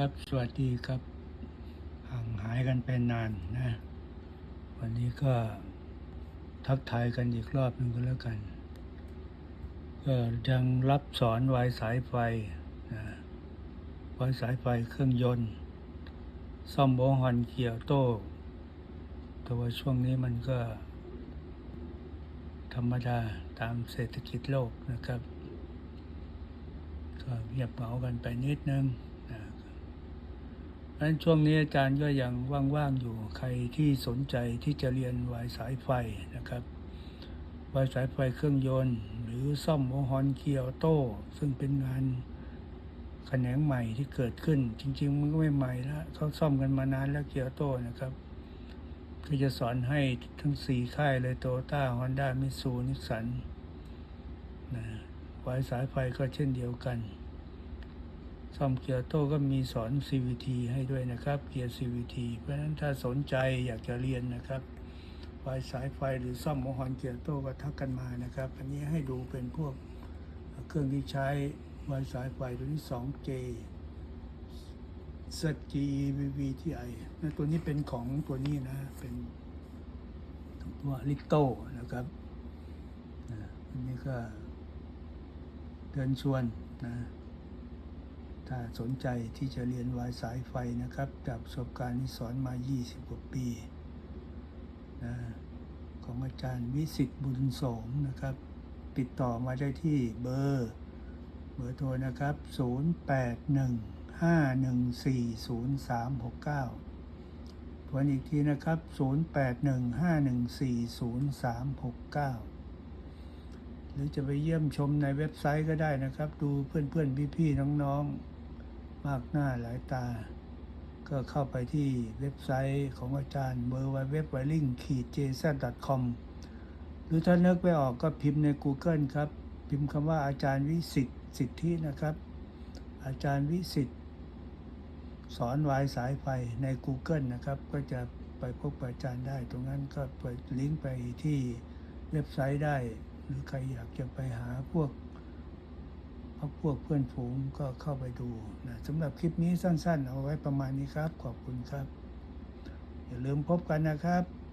ครับ สวัสดีครับ ห่างหายกันไปนานนะ วันนี้ก็ทักทายกันอีกรอบหนึ่งก็แล้วกัน ก็ยังรับสอนวายสายไฟนะวายสายไฟเครื่องยนต์ ซ่อมโบฮอนเกียร์โต้แต่ว่าช่วงนี้มันก็ ธรรมดาตามเศรษฐกิจโลกนะครับ ก็เงียบเหงากันไปนิดนึง นั้นช่วงนี้อาจารย์ก็ยังว่างๆอยู่ใครที่สนใจที่จะเรียนวายสายไฟนะครับวายสายไฟเครื่องยนต์ หรือซ่อมโอฮอนเกียร์โต้ ซึ่งเป็นงานแขนงใหม่ที่เกิดขึ้น จริง ๆ มันก็ไม่ใหม่แล้วเขาซ่อมกันมานานแล้วเกียร์โต้นะครับก็จะสอนให้ทั้งสี่ค่ายเลยโตต้าฮอนด้ามิสูนิสสันนะวายสายไฟก็เช่นเดียวกัน ซ่อมเกียร์โต้ก็มีสอน CVT ให้ด้วยนะครับ เกียร์ CVT เพราะฉะนั้นถ้าสนใจอยากจะเรียนนะครับวายสายไฟหรือซ่อมโมฮอนเกียร์โต้ก็ทักกันมานะครับ อันนี้ให้ดูเป็นพวกเครื่องที่ใช้วายสายไฟตัวนี้ 2J ZGEVVTI นะตัวนี้เป็นของตัวนี้นะ เป็นตัวลิโต้นะครับอันนี้ก็เดินชวนนะ ถ้าสนใจที่จะเรียนวายสายไฟนะครับ จากประสบการณ์ที่สอนมา 20 กว่าปีนะของอาจารย์วิสิตบุญสมนะครับ ติดต่อมาได้ที่เบอร์ เบอร์โทรนะครับ 0815140369ทวนอีกทีนะครับ 0815140369หรือจะไปเยี่ยมชมในเว็บไซต์ก็ได้นะครับ ดูเพื่อนๆ พี่ๆ น้องๆ มากหน้าหลายตา ก็เข้าไปที่เว็บไซต์ของอาจารย์ w w w w i l i n g j z c o m หรือถ้านึกไม่ออกก็พิมพ์ใน Google ครับ พิมพ์คำว่าอาจารย์วิสิทธิ์สิทธินะครับ อาจารย์วิสิทธิ์สอนวายสายไฟใน Google นะครับ ก็จะไปพบกับอาจารย์ได้ ตรงนั้นก็เปิดลิงก์ไปที่เว็บไซต์ได้ หรือใครอยากจะไปหาพวก พักพวกเพื่อนฝูงก็เข้าไปดูนะสำหรับคลิปนี้สั้นๆ เอาไว้ประมาณนี้ครับ ขอบคุณครับ อย่าลืมพบกันนะครับ